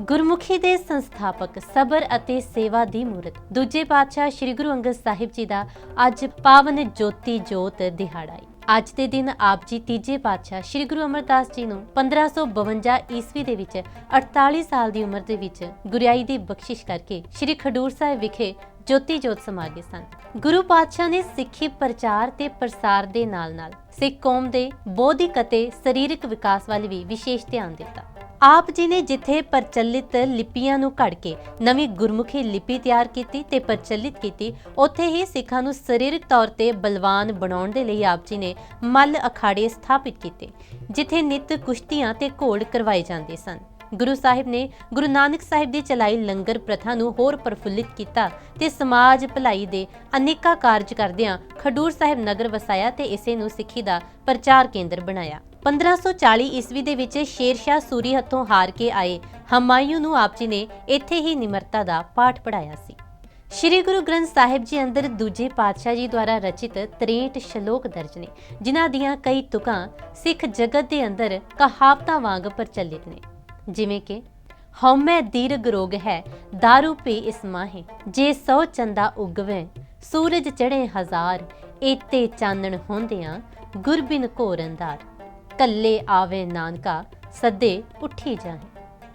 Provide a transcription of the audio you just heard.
ਗੁਰਮੁਖੀ ਦੇ ਸੰਸਥਾਪਕ, ਸਬਰ ਅਤੇ ਸੇਵਾ ਦੀ ਮੂਰਤ। ਦੂਜੇ ਪਾਤਸ਼ਾਹ ਸ੍ਰੀ ਗੁਰੂ ਅੰਗਦ ਸਾਹਿਬ ਜੀ ਦਾ ਅੱਜ ਪਾਵਨ ਜੋਤੀ ਜੋਤ ਦਿਹਾੜਾ ਹੈ ਅੱਜ ਦੇ ਦਿਨ ਆਪ ਜੀ ਤੀਜੇ ਪਾਤਸ਼ਾਹ ਸ੍ਰੀ ਗੁਰੂ ਅਮਰਦਾਸ ਜੀ ਨੂੰ 1552 ਈਸਵੀ ਦੇ ਵਿੱਚ 48 ਸਾਲ ਦੀ ਉਮਰ ਦੇ ਵਿੱਚ ਗੁਰਿਆਈ ਦੀ ਬਖਸ਼ਿਸ਼ ਕਰਕੇ ਸ੍ਰੀ ਖਡੂਰ ਸਾਹਿਬ ਵਿਖੇ ਜੋਤੀ ਜੋਤ ਸਮਾ ਗਏ ਸਨ। ਗੁਰੂ ਪਾਤਸ਼ਾਹ ਨੇ ਸਿੱਖੀ ਪ੍ਰਚਾਰ ਤੇ ਪ੍ਰਸਾਰ ਦੇ ਨਾਲ-ਨਾਲ ਸਿੱਖ ਕੌਮ ਦੇ ਬੌਧਿਕ ਅਤੇ ਸਰੀਰਕ ਵਿਕਾਸ ਵੱਲ ਵੀ ਵਿਸ਼ੇਸ਼ ਧਿਆਨ ਦਿੱਤਾ। ਆਪ ਜੀ ਨੇ ਜਿੱਥੇ ਪ੍ਰਚਲਿਤ ਲਿਪੀਆਂ ਨੂੰ ਘੜ ਕੇ ਨਵੀਂ ਗੁਰਮੁਖੀ ਲਿਪੀ ਤਿਆਰ ਕੀਤੀ ਤੇ ਪ੍ਰਚਲਿਤ ਕੀਤੀ, ਉੱਥੇ ਹੀ ਸਿੱਖਾਂ ਨੂੰ ਸਰੀਰਕ ਤੌਰ ਤੇ ਬਲਵਾਨ ਬਣਾਉਣ ਦੇ ਲਈ ਆਪ ਜੀ ਨੇ ਮੱਲ ਅਖਾੜੇ ਸਥਾਪਿਤ ਕੀਤੇ, ਜਿੱਥੇ ਨਿਤ ਕੁਸ਼ਤੀਆਂ ਤੇ ਘੋੜ ਕਰਵਾਏ ਜਾਂਦੇ ਸਨ। ਗੁਰੂ ਸਾਹਿਬ ਨੇ ਗੁਰੂ ਨਾਨਕ ਸਾਹਿਬ ਦੀ ਚਲਾਈ ਲੰਗਰ ਪ੍ਰਥਾ ਨੂੰ ਹੋਰ ਪ੍ਰਫੁੱਲਿਤ ਕੀਤਾ ਤੇ ਸਮਾਜ ਭਲਾਈ ਦੇ ਅਨੇਕਾਂ ਕਾਰਜ ਕਰਦਿਆਂ ਖਡੂਰ ਸਾਹਿਬ ਨਗਰ ਵਸਾਇਆ ਤੇ ਇਸੇ ਨੂੰ ਸਿੱਖੀ ਦਾ ਪ੍ਰਚਾਰ ਕੇਂਦਰ ਬਣਾਇਆ। 1540 ਈਸਵੀ ਦੇ ਵਿੱਚ ਸ਼ੇਰਸ਼ਾਹ ਸੂਰੀ ਹੱਥੋਂ ਹਾਰ ਕੇ ਆਏ ਹਮਾਯੂ ਨੂੰ ਆਪ ਜੀ ਨੇ ਇੱਥੇ ਹੀ ਨਿਮਰਤਾ ਦਾ ਪਾਠ ਪੜਾਇਆ ਸੀ। ਸ਼੍ਰੀ ਗੁਰੂ ਗ੍ਰੰਥ ਸਾਹਿਬ ਜੀ ਅੰਦਰ ਦੂਜੇ ਪਾਤਸ਼ਾਹ ਜੀ ਦੁਆਰਾ ਰਚਿਤ 63 ਸ਼ਲੋਕ ਦਰਜ ਨੇ, ਜਿਨ੍ਹਾਂ ਦੀਆਂ ਕਈ ਤੁਕਾਂ ਸਿੱਖ ਜਗਤ ਦੇ ਅੰਦਰ ਕਹਾਵਤਾਂ ਵਾਂਗ ਪ੍ਰਚਲਿਤ ਨੇ। ਜਿਵੇਂ ਕਿ, ਹਉਮੈ ਦੀਰਘ ਰੋਗ ਹੈ दारू ਪੀ ਇਸ ਮਾਹੇ। ਜੇ ਸੌ ਚੰਦਾ ਉਗਵੇ, ਸੂਰਜ ਚੜੇ ਹਜ਼ਾਰ, ਏਤੇ ਚਾਨਣ ਹੁੰਦਿਆਂ ਗੁਰਬਿਨ ਘੋਰ ਅੰਧਾਰ। ਕੱਲੇ ਆਵੇ ਨਾਨਕਾ, ਸੱਦੇ ਉੱਠੀ ਜਾਏ